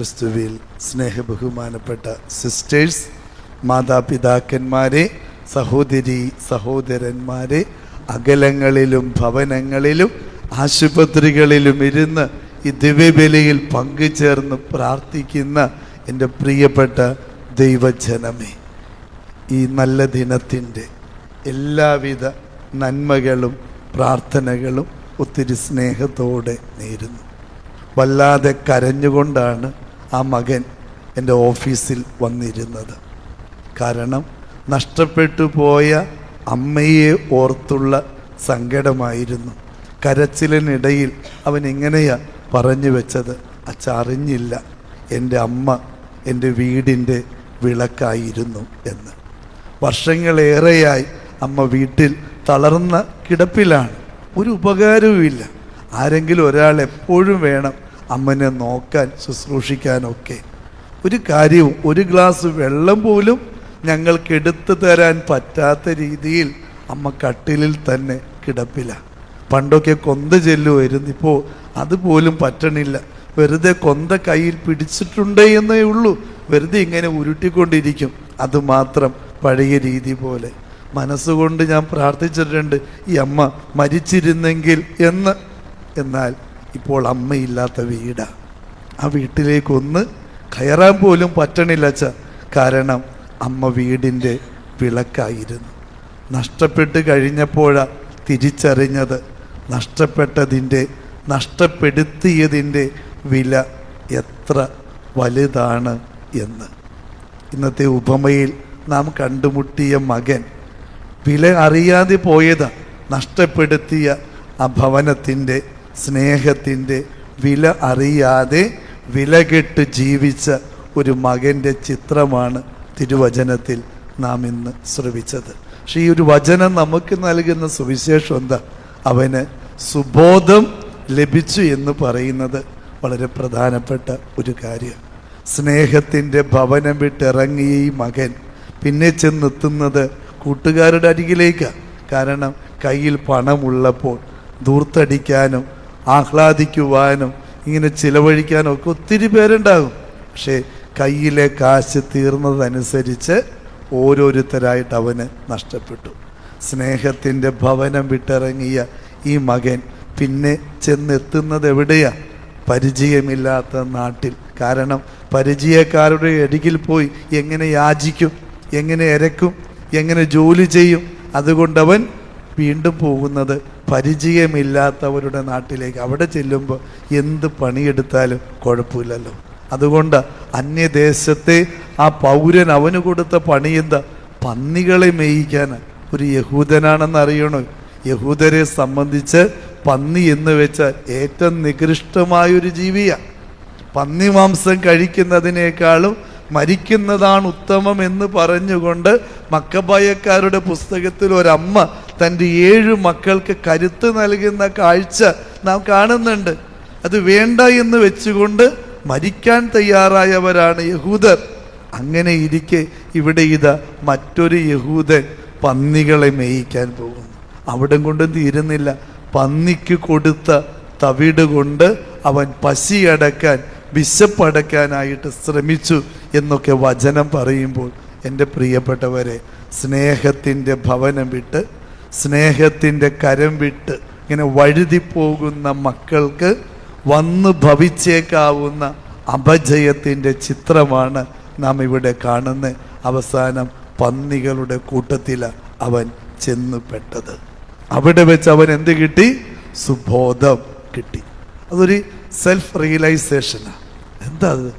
ക്രിസ്തുവിൽ സ്നേഹബഹുമാനപ്പെട്ട സിസ്റ്റേഴ്സ് മാതാപിതാക്കന്മാരെ സഹോദരി സഹോദരന്മാരെ അകലങ്ങളിലും ഭവനങ്ങളിലും ആശുപത്രികളിലും ഇരുന്ന് ഈ ദിവ്യബലിയിൽ പങ്കുചേർന്ന് പ്രാർത്ഥിക്കുന്ന എന്റെ പ്രിയപ്പെട്ട ദൈവജനമേ ഈ നല്ല ദിനത്തിന്റെ എല്ലാവിധ നന്മകളും പ്രാർത്ഥനകളും ഒത്തിരി സ്നേഹത്തോടെ നേരുന്നു. വല്ലാതെ കരഞ്ഞുകൊണ്ടാണ് ആ മകൻ എന്റെ ഓഫീസിൽ വന്നിരുന്നത്. കാരണം നഷ്ടപ്പെട്ടു പോയ അമ്മയെ ഓർത്തുള്ള സങ്കടമായിരുന്നു. കരച്ചിലിനിടയിൽ അവൻ എങ്ങനെയാ പറഞ്ഞു വെച്ചത് അച്ചറിഞ്ഞില്ല. എന്റെ അമ്മ എന്റെ വീടിന്റെ വിളക്കായിരുന്നു എന്ന്. വർഷങ്ങളേറെയായി അമ്മ വീട്ടിൽ തളർന്ന കിടപ്പിലാണ്. ഒരു ഉപകാരവുമില്ല. ആരെങ്കിലും ഒരാൾ എപ്പോഴും വേണം അമ്മനെ നോക്കാൻ ശുശ്രൂഷിക്കാനൊക്കെ. ഒരു കാര്യവും ഒരു ഗ്ലാസ് വെള്ളം പോലും ഞങ്ങൾക്ക് എടുത്തു തരാൻ പറ്റാത്ത രീതിയിൽ അമ്മ കട്ടിലിൽ തന്നെ കിടപ്പില്ല. പണ്ടൊക്കെ കൊന്ത ചെല്ലുമായിരുന്നു. ഇപ്പോൾ അതുപോലും പറ്റണില്ല. വെറുതെ കൊന്ത കയ്യിൽ പിടിച്ചിട്ടുണ്ടേ എന്നേ ഉള്ളൂ. വെറുതെ ഇങ്ങനെ ഉരുട്ടിക്കൊണ്ടിരിക്കും. അതുമാത്രം പഴയ രീതി പോലെ. മനസ്സുകൊണ്ട് ഞാൻ പ്രാർത്ഥിച്ചിട്ടുണ്ട് ഈ അമ്മ മരിച്ചിരുന്നെങ്കിൽ എന്ന്. എന്നാൽ ഇപ്പോൾ അമ്മയില്ലാത്ത വീടാ. ആ വീട്ടിലേക്കൊന്ന് കയറാൻ പോലും പറ്റണില്ല അച്ഛ. കാരണം അമ്മ വീടിന്റെ വിളക്കായിരുന്നു. നഷ്ടപ്പെട്ട് കഴിഞ്ഞപ്പോഴാണ് തിരിച്ചറിഞ്ഞത്. നഷ്ടപ്പെട്ടതിന്റെ നഷ്ടപ്പെടുത്തിയതിന്റെ വില എത്ര വലുതാണ് എന്ന്. ഇന്നത്തെ ഉപമയിൽ നാം കണ്ടുമുട്ടിയ മകൻ വില അറിയാതെ പോയത്. നഷ്ടപ്പെടുത്തിയ ആ ഭവനത്തിന്റെ സ്നേഹത്തിന്റെ വില അറിയാതെ വിലകെട്ട് ജീവിച്ച ഒരു മകന്റെ ചിത്രമാണ് തിരുവചനത്തിൽ നാം ഇന്ന് ശ്രവിച്ചത്. പക്ഷേ ഈ ഒരു വചനം നമുക്ക് നൽകുന്ന സുവിശേഷം എന്താ? അവന് സുബോധം ലഭിച്ചു എന്ന് പറയുന്നത് വളരെ പ്രധാനപ്പെട്ട ഒരു കാര്യം. സ്നേഹത്തിന്റെ ഭവനം വിട്ടിറങ്ങിയ ഈ മകൻ പിന്നെ ചെന്നെത്തുന്നത് കൂട്ടുകാരുടെ അരികിലേക്കാണ് കാരണം കയ്യിൽ പണമുള്ളപ്പോൾ ദൂർത്തടിക്കാനും ആഹ്ലാദിക്കുവാനും ഇങ്ങനെ ചിലവഴിക്കാനും ഒക്കെ ഒത്തിരി പേരുണ്ടാകും. പക്ഷേ കയ്യിലെ കാശ് തീർന്നതനുസരിച്ച് ഓരോരുത്തരായിട്ട് അവന് നഷ്ടപ്പെട്ടു. സ്നേഹത്തിന്റെ ഭവനം വിട്ടിറങ്ങിയ ഈ മകൻ പിന്നെ ചെന്നെത്തുന്നത് എവിടെയാ? പരിചയമില്ലാത്ത നാട്ടിൽ. കാരണം പരിചയക്കാരുടെ അരികിൽ പോയി എങ്ങനെ യാചിക്കും? എങ്ങനെ ഇരക്കും എങ്ങനെ ജോലി ചെയ്യും? അതുകൊണ്ടവൻ വീണ്ടും പോകുന്നത് പരിചയമില്ലാത്തവരുടെ നാട്ടിലേക്ക്. അവിടെ ചെല്ലുമ്പോൾ എന്ത് പണിയെടുത്താലും കുഴപ്പമില്ലല്ലോ. അതുകൊണ്ട് അന്യദേശത്തെ ആ പൗരൻ അവന് കൊടുത്ത പണി എന്താ? പന്നികളെ മേയിക്കാൻ. ഒരു യഹൂദനാണെന്ന് അറിയണോ? യഹൂദരെ സംബന്ധിച്ച് പന്നി എന്ന് വെച്ചാൽ ഏറ്റവും നികൃഷ്ടമായൊരു ജീവിയാണ് പന്നി മാംസം കഴിക്കുന്നതിനേക്കാളും മരിക്കുന്നതാണ് ഉത്തമം എന്ന് പറഞ്ഞുകൊണ്ട് മക്കബായക്കാരുടെ പുസ്തകത്തിൽ ഒരമ്മ തന്റെ ഏഴ് മക്കൾക്ക് കരുത്ത് നൽകുന്ന കാഴ്ച നാം കാണുന്നുണ്ട്. അത് വേണ്ട എന്ന് വെച്ചുകൊണ്ട് മരിക്കാൻ തയ്യാറായവരാണ് യഹൂദർ. അങ്ങനെ ഇരിക്കെ ഇവിടെ ഇതാ മറ്റൊരു യഹൂദൻ പന്നികളെ മേയിക്കാൻ പോകുന്നു. അവിടെ കൊണ്ടും തീരുന്നില്ല. പന്നിക്ക് കൊടുത്ത തവിട് കൊണ്ട് അവൻ പശിയടക്കാൻ വിശപ്പടക്കാനായിട്ട് ശ്രമിച്ചു എന്നൊക്കെ വചനം പറയുമ്പോൾ എന്റെ പ്രിയപ്പെട്ടവരെ സ്നേഹത്തിന്റെ ഭവനം വിട്ട് സ്നേഹത്തിന്റെ കരം വിട്ട് ഇങ്ങനെ വഴുതിപ്പോകുന്ന മക്കൾക്ക് വന്ന് ഭവിച്ചേക്കാവുന്ന അപജയത്തിന്റെ ചിത്രമാണ് നാം ഇവിടെ കാണുന്ന അവസാനം പന്നികളുടെ കൂട്ടത്തിൽ അവൻ ചെന്നുപെട്ടത്. അവിടെ വെച്ച് അവൻ എന്ത് കിട്ടി? സുബോധം കിട്ടി. അതൊരു സെൽഫ് റിയലൈസേഷനാണ് എന്താ അത്?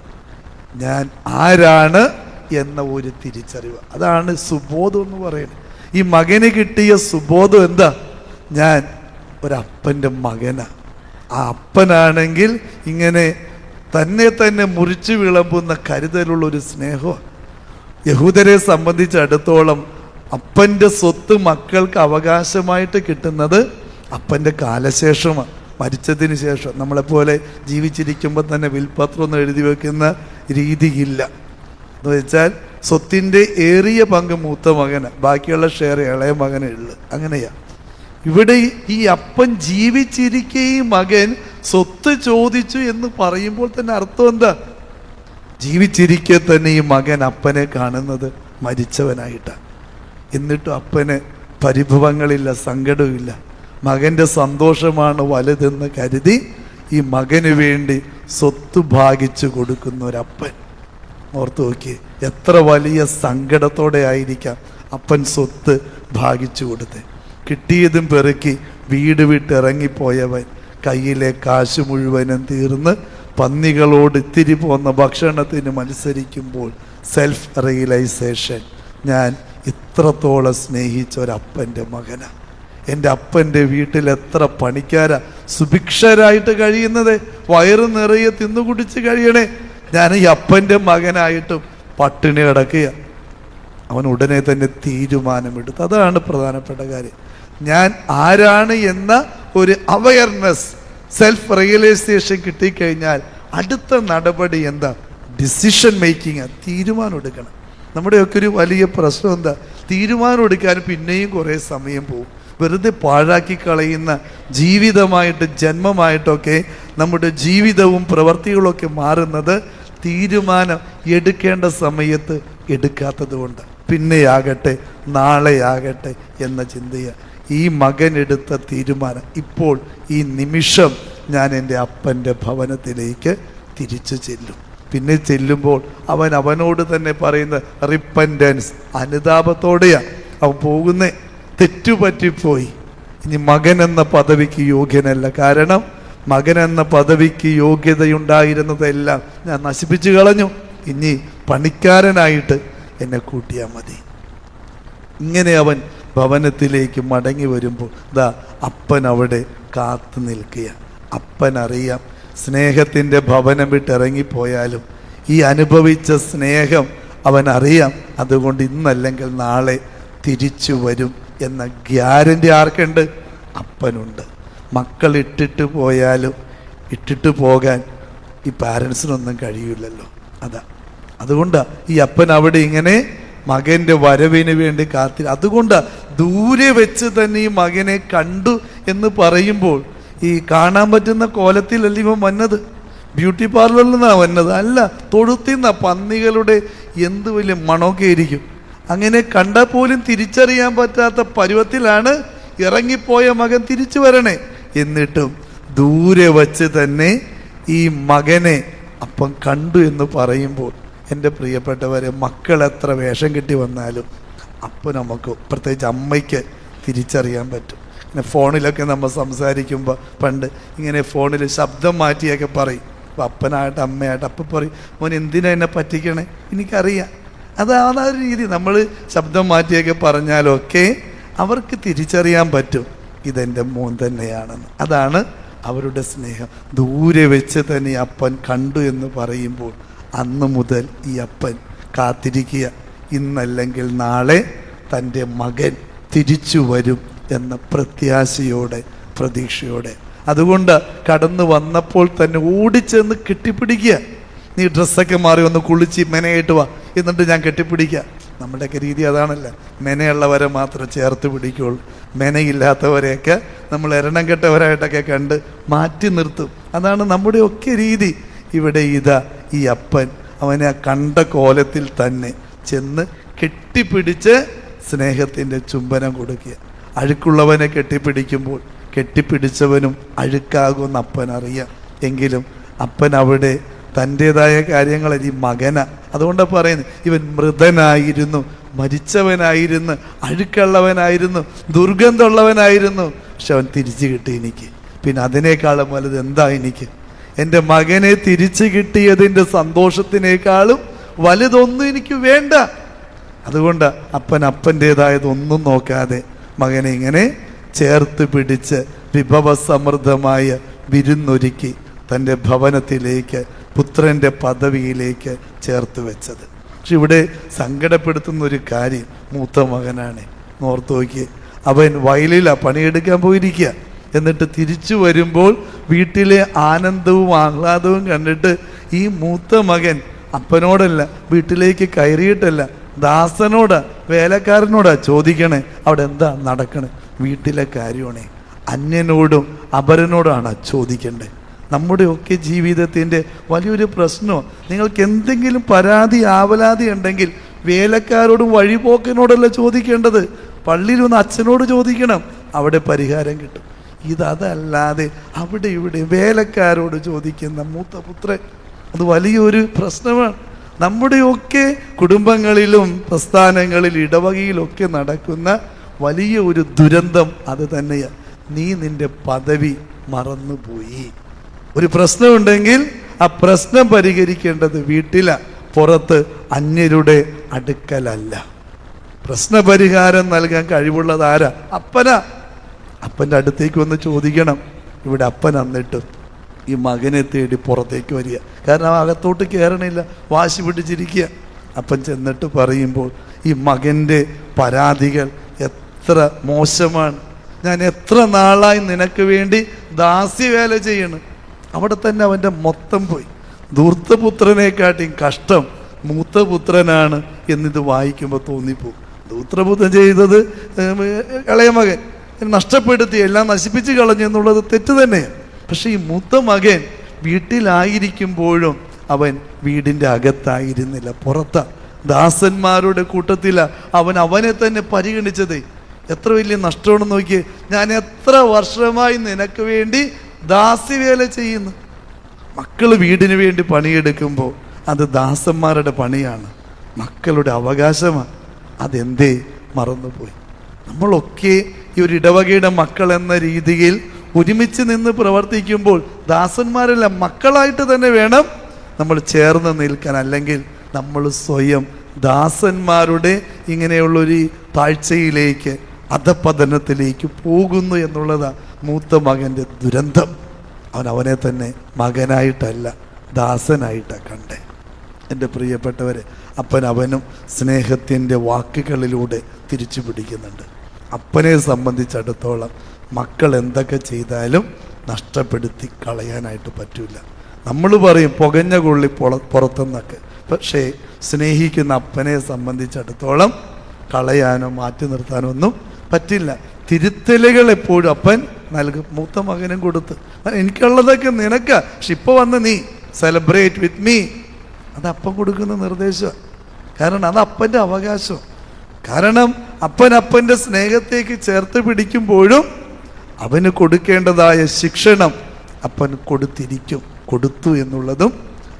ഞാൻ ആരാണ് എന്ന ഒരു തിരിച്ചറിവ്. അതാണ് സുബോധം എന്ന് പറയുന്നത്. ഈ മകന് കിട്ടിയ സുബോധം എന്താ? ഞാൻ ഒരപ്പന്റെ മകനാണ് ആ അപ്പനാണെങ്കിൽ ഇങ്ങനെ തന്നെ തന്നെ മുറിച്ചു വിളമ്പുന്ന കരുതലുള്ള ഒരു സ്നേഹമാണ് യഹൂദരെ സംബന്ധിച്ചിടത്തോളം അപ്പന്റെ സ്വത്ത് മക്കൾക്ക് അവകാശമായിട്ട് കിട്ടുന്നത് അപ്പന്റെ കാലശേഷമാണ് മരിച്ചതിന് ശേഷം നമ്മളെപ്പോലെ ജീവിച്ചിരിക്കുമ്പോൾ തന്നെ വിൽപത്രം ഒന്നും എഴുതി വെക്കുന്ന രീതിയില്ല. എന്ന് വെച്ചാൽ സ്വത്തിന്റെ ഏറിയ പങ്ക് മൂത്ത മകന് ബാക്കിയുള്ള ഷെയർ ഇളയ മകനേ ഉള്ളു. അങ്ങനെയാ. ഇവിടെ ഈ അപ്പൻ ജീവിച്ചിരിക്കെ ഈ മകൻ സ്വത്ത് ചോദിച്ചു എന്ന് പറയുമ്പോൾ തന്നെ അർത്ഥം എന്താ? ജീവിച്ചിരിക്കെ തന്നെ ഈ മകൻ അപ്പനെ കാണുന്നത് മരിച്ചവനായിട്ടാണ് എന്നിട്ടും അപ്പന് പരിഭവങ്ങളില്ല സങ്കടമില്ല മകന്റെ സന്തോഷമാണ് വലുതെന്ന് കരുതി ഈ മകന് വേണ്ടി സ്വത്ത് ഭാഗിച്ചു കൊടുക്കുന്ന ഒരപ്പൻ ഓർത്ത് നോക്കി എത്ര വലിയ സങ്കടത്തോടെ ആയിരിക്കാം അപ്പൻ സ്വത്ത് ഭാഗിച്ചു കൊടുത്ത്. കിട്ടിയതും പെറുക്കി വീട് വിട്ട് ഇറങ്ങിപ്പോയവൻ കയ്യിലെ കാശ് മുഴുവനും തീർന്ന് പന്നികളോട് ഇത്തിരി പോന്ന ഭക്ഷണത്തിന് മത്സരിക്കുമ്പോൾ സെൽഫ് റിയലൈസേഷൻ ഞാൻ ഇത്രത്തോളം സ്നേഹിച്ച ഒരപ്പന്റെ മകനാണ് എന്റെ അപ്പന്റെ വീട്ടിൽ എത്ര പണിക്കാരാ. സുഭിക്ഷരായിട്ട് കഴിയുന്നത്. വയറ് നിറയെ തിന്നുകുടിച്ച് കഴിയണേ. ഞാൻ ഈ അപ്പന്റെ മകനായിട്ടും പട്ടിണി കിടക്കുക. അവൻ ഉടനെ തന്നെ തീരുമാനമെടുത്തു അതാണ് പ്രധാനപ്പെട്ട കാര്യം. ഞാൻ ആരാണ് എന്ന ഒരു അവയർനെസ് സെൽഫ് റിയലൈസേഷൻ കിട്ടിക്കഴിഞ്ഞാൽ അടുത്ത നടപടി എന്താ? ഡിസിഷൻ മേക്കിംഗ് തീരുമാനം എടുക്കണം. നമ്മുടെയൊക്കെ ഒരു വലിയ പ്രശ്നം എന്താ? തീരുമാനം എടുക്കാൻ പിന്നെയും കുറേ സമയം പോകും. വെറുതെ പാഴാക്കി കളയുന്ന ജീവിതമായിട്ട് ജന്മമായിട്ടൊക്കെ നമ്മുടെ ജീവിതവും പ്രവൃത്തികളൊക്കെ മാറുന്നത് തീരുമാനം എടുക്കേണ്ട സമയത്ത് എടുക്കാത്തത് കൊണ്ട് പിന്നെയാകട്ടെ നാളെയാകട്ടെ എന്ന ചിന്തയ. ഈ മകൻ എടുത്ത തീരുമാനം ഇപ്പോൾ ഈ നിമിഷം ഞാൻ എന്റെ അപ്പന്റെ ഭവനത്തിലേക്ക് തിരിച്ചു ചെല്ലും. പിന്നെ ചെല്ലുമ്പോൾ അവൻ അവനോട് തന്നെ പറയുന്ന റിപ്പൻഡൻസ് അനുതാപത്തോടെയാണ് അവൻ പോകുന്നേ. തെറ്റുപറ്റിപ്പോയി. ഇനി മകൻ എന്ന പദവിക്ക് യോഗ്യനല്ല. കാരണം മകൻ എന്ന പദവിക്ക് യോഗ്യതയുണ്ടായിരുന്നതെല്ലാം ഞാൻ നശിപ്പിച്ചു കളഞ്ഞു. ഇനി പണിക്കാരനായിട്ട് എന്നെ കൂട്ടിയാൽ മതി. ഇങ്ങനെ അവൻ ഭവനത്തിലേക്ക് മടങ്ങി വരുമ്പോൾ ദാ അപ്പൻ അവിടെ കാത്തു നിൽക്കുക അപ്പൻ അറിയാം സ്നേഹത്തിന്റെ ഭവനം വിട്ടിറങ്ങിപ്പോയാലും ഈ അനുഭവിച്ച സ്നേഹം അവൻ അറിയാം അതുകൊണ്ട് ഇന്നല്ലെങ്കിൽ നാളെ തിരിച്ചു വരും എന്ന ഗ്യാരണ്ടി ആർക്കുണ്ട്? അപ്പനുണ്ട്. മക്കൾ ഇട്ടിട്ട് പോയാലും ഇട്ടിട്ട് പോകാൻ ഈ പാരൻസിനൊന്നും കഴിയില്ലല്ലോ. അതാ. അതുകൊണ്ട് ഈ അപ്പൻ അവിടെ ഇങ്ങനെ മകന്റെ വരവിന് വേണ്ടി കാത്തി അതുകൊണ്ട് ദൂരെ വെച്ച് തന്നെ ഈ മകനെ കണ്ടു എന്ന് പറയുമ്പോൾ ഈ കാണാൻ പറ്റുന്ന കോലത്തിലല്ല ഇവൻ വന്നത്? ബ്യൂട്ടി പാർലറിൽ നിന്നാണ് വന്നത്. അല്ല തൊഴുത്തിന്ന പന്നികളുടെ എന്ത് വലിയ മണമൊക്കെ ഇരിക്കും അങ്ങനെ കണ്ടാൽ പോലും തിരിച്ചറിയാൻ പറ്റാത്ത പരുവത്തിലാണ് ഇറങ്ങിപ്പോയ മകൻ തിരിച്ചു വരണേ. എന്നിട്ടും ദൂരെ വച്ച് തന്നെ ഈ മകനെ അപ്പം കണ്ടു എന്ന് പറയുമ്പോൾ എന്റെ പ്രിയപ്പെട്ടവരെ മക്കൾ എത്ര വേഷം കിട്ടി വന്നാലും അപ്പം നമുക്ക് പ്രത്യേകിച്ച് അമ്മയ്ക്ക് തിരിച്ചറിയാൻ പറ്റും. പിന്നെ ഫോണിലൊക്കെ നമ്മൾ സംസാരിക്കുമ്പോൾ പണ്ട് ഇങ്ങനെ ഫോണിൽ ശബ്ദം മാറ്റിയൊക്കെ പറയും. അപ്പോൾ അപ്പനായിട്ട് അമ്മയായിട്ട് അപ്പം പറയും മോൻ എന്തിനാ എന്നെ പറ്റിക്കണേ? എനിക്കറിയാം. അതാണ് ആ ഒരു രീതി നമ്മൾ ശബ്ദം മാറ്റിയൊക്കെ പറഞ്ഞാലൊക്കെ അവർക്ക് തിരിച്ചറിയാൻ പറ്റും. ഇതെന്റെ മോൻ തന്നെയാണെന്ന്. അതാണ് അവരുടെ സ്നേഹം. ദൂരെ വെച്ച് തന്നെ അപ്പൻ കണ്ടു എന്ന് പറയുമ്പോൾ അന്ന് മുതൽ ഈ അപ്പൻ കാത്തിരിക്കുക. ഇന്നല്ലെങ്കിൽ നാളെ തന്റെ മകൻ തിരിച്ചു വരും എന്ന പ്രത്യാശയോടെ പ്രതീക്ഷയോടെ. അതുകൊണ്ട് കടന്നു വന്നപ്പോൾ തന്നെ ഓടിച്ചെന്ന് കെട്ടിപ്പിടിക്കുക. നീ ഡ്രസ്സൊക്കെ മാറി ഒന്ന് കുളിച്ച് മെനയായിട്ട് വാ. എന്നിട്ട് ഞാൻ കെട്ടിപ്പിടിക്കുക. നമ്മുടെയൊക്കെ രീതി അതാണല്ലോ. മെനയുള്ളവരെ മാത്രം ചേർത്ത് പിടിക്കുള്ളൂ. മെനയില്ലാത്തവരെയൊക്കെ നമ്മൾ എരണം കെട്ടവരായിട്ടൊക്കെ കണ്ട് മാറ്റി നിർത്തും. അതാണ് നമ്മുടെയൊക്കെ രീതി. ഇവിടെ ഇതാ ഈ അപ്പൻ. അവനെ ആ കണ്ട കോലത്തിൽ തന്നെ ചെന്ന് കെട്ടിപ്പിടിച്ച് സ്നേഹത്തിന്റെ ചുംബനം കൊടുക്കുക. അഴുക്കുള്ളവനെ കെട്ടിപ്പിടിക്കുമ്പോൾ കെട്ടിപ്പിടിച്ചവനും അഴുക്കാകുമെന്ന് അപ്പൻ അറിയാം എങ്കിലും അപ്പൻ അവിടെ തന്റെതായ കാര്യങ്ങൾ ഈ മകന. അതുകൊണ്ടാണ് പറയുന്നത് ഇവൻ മൃതനായിരുന്നു മരിച്ചവനായിരുന്നു അഴുക്കുള്ളവനായിരുന്നു ദുർഗന്ധമുള്ളവനായിരുന്നു. പക്ഷെ അവൻ തിരിച്ചു കിട്ടി എനിക്ക്. പിന്നെ അതിനേക്കാളും വലുത് എന്താ എനിക്ക്? എന്റെ മകനെ തിരിച്ചു കിട്ടിയതിന്റെ സന്തോഷത്തിനേക്കാളും വലുതൊന്നും എനിക്ക് വേണ്ട. അതുകൊണ്ട് അപ്പൻ അപ്പന്റേതായതൊന്നും നോക്കാതെ മകനെ ഇങ്ങനെ ചേർത്ത് പിടിച്ച് വിഭവസമൃദ്ധമായ വിരുന്നൊരുക്കി തന്റെ ഭവനത്തിലേക്ക് പുത്രന്റെ പദവിയിലേക്ക് ചേർത്ത് വെച്ചത്. പക്ഷെ ഇവിടെ സങ്കടപ്പെടുത്തുന്ന ഒരു കാര്യം മൂത്ത മകനാണ്. നോർത്ത് നോക്കി അവൻ വയലിലാണ് പണിയെടുക്കാൻ പോയിരിക്കുക. എന്നിട്ട് തിരിച്ചു വരുമ്പോൾ വീട്ടിലെ ആനന്ദവും ആഹ്ലാദവും കണ്ടിട്ട് ഈ മൂത്ത മകൻ അപ്പനോടല്ല വീട്ടിലേക്ക് കയറിയിട്ടല്ല ദാസനോടാ വേലക്കാരനോടാ ചോദിക്കണേ അവിടെ എന്താ നടക്കണേ? വീട്ടിലെ കാര്യമാണേ അന്യനോടും അപരനോടാണ് ചോദിക്കണ്ടേ നമ്മുടെയൊക്കെ ജീവിതത്തിന്റെ വലിയൊരു പ്രശ്നമോ? നിങ്ങൾക്ക് എന്തെങ്കിലും പരാതി ആവലാതി ഉണ്ടെങ്കിൽ വേലക്കാരോടും വഴിപോക്കനോടല്ല ചോദിക്കേണ്ടത്? പള്ളിയിൽ ഒന്ന് അച്ഛനോട് ചോദിക്കണം അവിടെ പരിഹാരം കിട്ടും. ഇതല്ലാതെ അവിടെ ഇവിടെ വേലക്കാരോട് ചോദിക്കുന്ന മൂത്ത പുത്രൻ അത് വലിയൊരു പ്രശ്നമാണ്. നമ്മുടെയൊക്കെ കുടുംബങ്ങളിലും പ്രസ്ഥാനങ്ങളിൽ ഇടവകയിലൊക്കെ നടക്കുന്ന വലിയ ഒരു ദുരന്തം അത് തന്നെയാണ് നീ നിന്റെ പദവി മറന്നുപോയി. ഒരു പ്രശ്നമുണ്ടെങ്കിൽ ആ പ്രശ്നം പരിഹരിക്കേണ്ടത് വീട്ടില പുറത്ത് അന്യരുടെ അടുക്കലല്ല. പ്രശ്നപരിഹാരം നൽകാൻ കഴിവുള്ളത് ആരാ? അപ്പന. അപ്പന്റെ അടുത്തേക്ക് വന്ന് ചോദിക്കണം. ഇവിടെ അപ്പൻ എന്നിട്ട് ഈ മകനെ തേടി പുറത്തേക്ക് വരിക. കാരണം അകത്തോട്ട് കയറണില്ല. വാശി പിടിച്ചിരിക്കുക. അപ്പൻ ചെന്നിട്ട് പറയുമ്പോൾ ഈ മകന്റെ പരാതികൾ എത്ര മോശമാണ്. ഞാൻ എത്ര നാളായി നിനക്ക് വേണ്ടി ദാസ്യവേല ചെയ്യണം. അവിടെ തന്നെ അവന്റെ മൊത്തം പോയി. ദൂർത്തപുത്രനെക്കാട്ടിയും കഷ്ടം. മൂത്തപുത്രനാണ് എന്നിത് വായിക്കുമ്പോൾ തോന്നിപ്പോകും. ദൂർത്തപുത്രൻ ചെയ്തത് ഇളയ മകൻ. നഷ്ടപ്പെടുത്തി എല്ലാം നശിപ്പിച്ച് കളഞ്ഞു എന്നുള്ളത് തെറ്റ് തന്നെയാണ്. പക്ഷേ ഈ മൂത്ത മകൻ വീട്ടിലായിരിക്കുമ്പോഴും അവൻ വീടിന്റെ അകത്തായിരുന്നില്ല പുറത്ത. ദാസന്മാരുടെ കൂട്ടത്തില അവൻ അവനെ തന്നെ പരിഗണിച്ചത്. എത്ര വലിയ നഷ്ടമാണെന്ന് നോക്കിയേ. ഞാൻ എത്ര വർഷമായി നിനക്ക് വേണ്ടി ദാസ്യവേല ചെയ്യുന്നു. മക്കൾ വീടിന് വേണ്ടി പണിയെടുക്കുമ്പോൾ അത് ദാസന്മാരുടെ പണിയാണ്. മക്കളുടെ അവകാശമാണ്. അതെന്തേ? മറന്നുപോയി. നമ്മളൊക്കെ ഈ ഒരു ഇടവകയുടെ മക്കൾ എന്ന രീതിയിൽ ഒരുമിച്ച് നിന്ന് പ്രവർത്തിക്കുമ്പോൾ ദാസന്മാരല്ല മക്കളായിട്ട് തന്നെ വേണം നമ്മൾ ചേർന്ന് നിൽക്കാൻ. അല്ലെങ്കിൽ നമ്മൾ സ്വയം ദാസന്മാരുടെ ഇങ്ങനെയുള്ളൊരു താഴ്ചയിലേക്ക് അധപതനത്തിലേക്ക് പോകുന്നു എന്നുള്ളതാണ് മൂത്ത മകന്റെ ദുരന്തം അവൻ അവനെ തന്നെ മകനായിട്ടല്ല ദാസനായിട്ടാണ് കണ്ടേ. എന്റെ പ്രിയപ്പെട്ടവരെ അപ്പൻ അവനും സ്നേഹത്തിന്റെ വാക്കുകളിലൂടെ തിരിച്ചു പിടിക്കുന്നുണ്ട്. അപ്പനെ സംബന്ധിച്ചിടത്തോളം മക്കൾ എന്തൊക്കെ ചെയ്താലും നഷ്ടപ്പെടുത്തി കളയാനായിട്ട് പറ്റില്ല നമ്മൾ പറയും പുകഞ്ഞ കൊള്ളി പുറ പുറത്തുനിന്നൊക്കെ പക്ഷേ സ്നേഹിക്കുന്ന അപ്പനെ സംബന്ധിച്ചിടത്തോളം കളയാനോ മാറ്റി നിർത്താനോ ഒന്നും പറ്റില്ല. തിരുത്തലുകൾ എപ്പോഴും അപ്പൻ നൽകും. മൂത്ത മകനും കൊടുത്ത്. എനിക്കുള്ളതൊക്കെ നിനക്ക. പക്ഷെ ഇപ്പോൾ വന്ന് നീ സെലിബ്രേറ്റ് വിത്ത് മീ അത് അപ്പൻ കൊടുക്കുന്ന നിർദ്ദേശമാണ് കാരണം അത് അപ്പന്റെ അവകാശം. കാരണം അപ്പൻ അപ്പന്റെ സ്നേഹത്തേക്ക് ചേർത്ത് പിടിക്കുമ്പോഴും അവന് കൊടുക്കേണ്ടതായ ശിക്ഷണം അപ്പൻ കൊടുത്തിരിക്കും. കൊടുത്തു എന്നുള്ളതും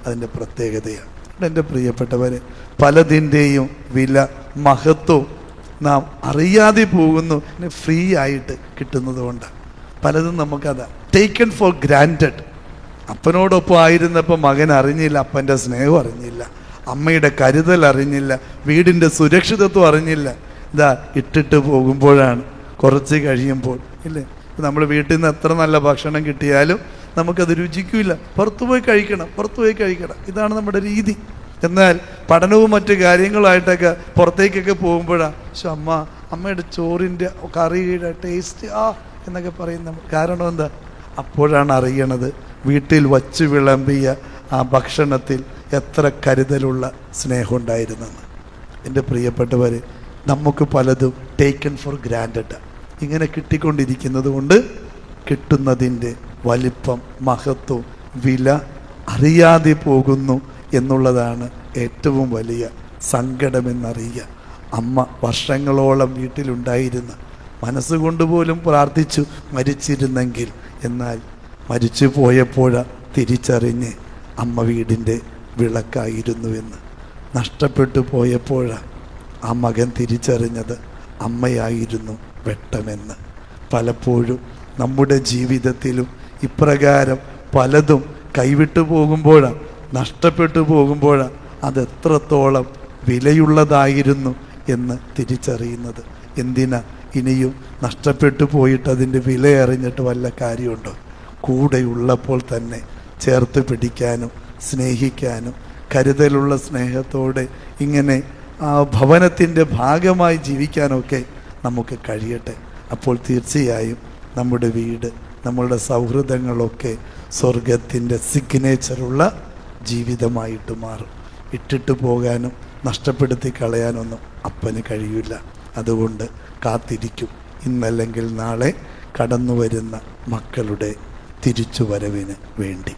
അതിന്റെ പ്രത്യേകതയാണ്. എന്റെ പ്രിയപ്പെട്ടവരെ പലതിന്റെയും വില മഹത്വവും നാം അറിയാതെ പോകുന്നു. ഫ്രീ ആയിട്ട് കിട്ടുന്നത് കൊണ്ട് പലതും നമുക്കതാ. ടേക്കൺ ഫോർ ഗ്രാന്റഡ് അപ്പനോടൊപ്പം ആയിരുന്നപ്പോൾ മകൻ അറിഞ്ഞില്ല അപ്പന്റെ സ്നേഹം അറിഞ്ഞില്ല അമ്മയുടെ കരുതൽ അറിഞ്ഞില്ല വീടിന്റെ സുരക്ഷിതത്വം അറിഞ്ഞില്ല. ഇതാ ഇട്ടിട്ട് പോകുമ്പോഴാണ്. കുറച്ച് കഴിയുമ്പോൾ ഇല്ലേ? നമ്മൾ വീട്ടിൽ നിന്ന് എത്ര നല്ല ഭക്ഷണം കിട്ടിയാലും നമുക്കത് രുചിക്കില്ല. പുറത്തുപോയി കഴിക്കണം പുറത്തുപോയി കഴിക്കണം. ഇതാണ് നമ്മുടെ രീതി. എന്നാൽ പഠനവും മറ്റു കാര്യങ്ങളായിട്ടൊക്കെ പുറത്തേക്കൊക്കെ പോകുമ്പോഴാണ് പക്ഷെ അമ്മ അമ്മയുടെ ചോറിന്റെ കറിയുടെ ടേസ്റ്റ് ആ എന്നൊക്കെ പറയുന്ന കാരണം എന്താ? അപ്പോഴാണ് അറിയണത് വീട്ടിൽ വച്ച് വിളമ്പിയ ആ ഭക്ഷണത്തിൽ എത്ര കരുതലുള്ള സ്നേഹമുണ്ടായിരുന്നെന്ന് എന്റെ പ്രിയപ്പെട്ടവർ നമുക്ക് പലതും ടേക്കൺ ഫോർ ഗ്രാൻഡഡ് ഇങ്ങനെ കിട്ടിക്കൊണ്ടിരിക്കുന്നത് കൊണ്ട് കിട്ടുന്നതിന്റെ വലിപ്പം മഹത്വം വില അറിയാതെ പോകുന്നു എന്നുള്ളതാണ് ഏറ്റവും വലിയ സങ്കടമെന്നറിയുക. അമ്മ വർഷങ്ങളോളം വീട്ടിലുണ്ടായിരുന്ന മനസ്സുകൊണ്ട് പോലും പ്രാർത്ഥിച്ചു മരിച്ചിരുന്നെങ്കിൽ എന്നാൽ മരിച്ചു പോയപ്പോഴ തിരിച്ചറിഞ്ഞ് അമ്മ വീടിന്റെ വിളക്കായിരുന്നുവെന്ന്. നഷ്ടപ്പെട്ടു പോയപ്പോഴ ആ മകൻ തിരിച്ചറിഞ്ഞത് അമ്മയായിരുന്നു വെട്ടമെന്ന്. പലപ്പോഴും നമ്മുടെ ജീവിതത്തിലും ഇപ്രകാരം പലതും കൈവിട്ടു പോകുമ്പോഴാണ് നഷ്ടപ്പെട്ടു പോകുമ്പോൾ അതെത്രത്തോളം വിലയുള്ളതായിരുന്നു എന്ന് തിരിച്ചറിയുന്നത്. എന്തിനാ ഇനിയും നഷ്ടപ്പെട്ടു പോയിട്ട് അതിന്റെ വില അറിഞ്ഞിട്ട് വല്ല കാര്യമുണ്ടോ? കൂടെയുള്ളപ്പോൾ തന്നെ ചേർത്ത് പിടിക്കാനും സ്നേഹിക്കാനും കരുതലുള്ള സ്നേഹത്തോടെ ഇങ്ങനെ ആ ഭവനത്തിന്റെ ഭാഗമായി ജീവിക്കാനൊക്കെ നമുക്ക് കഴിയട്ടെ. അപ്പോൾ തീർച്ചയായും നമ്മുടെ വീട് നമ്മളുടെ സൗഹൃദങ്ങളൊക്കെ സ്വർഗത്തിന്റെ സിഗ്നേച്ചറുള്ള ജീവിതമായിട്ട് മാറും. ഇട്ടിട്ട് പോകാനും നഷ്ടപ്പെടുത്തി കളയാനൊന്നും അപ്പന് കഴിയില്ല. അതുകൊണ്ട് കാത്തിരിക്കും. ഇന്നല്ലെങ്കിൽ നാളെ കടന്നു വരുന്ന മക്കളുടെ തിരിച്ചു വരവിന് വേണ്ടി.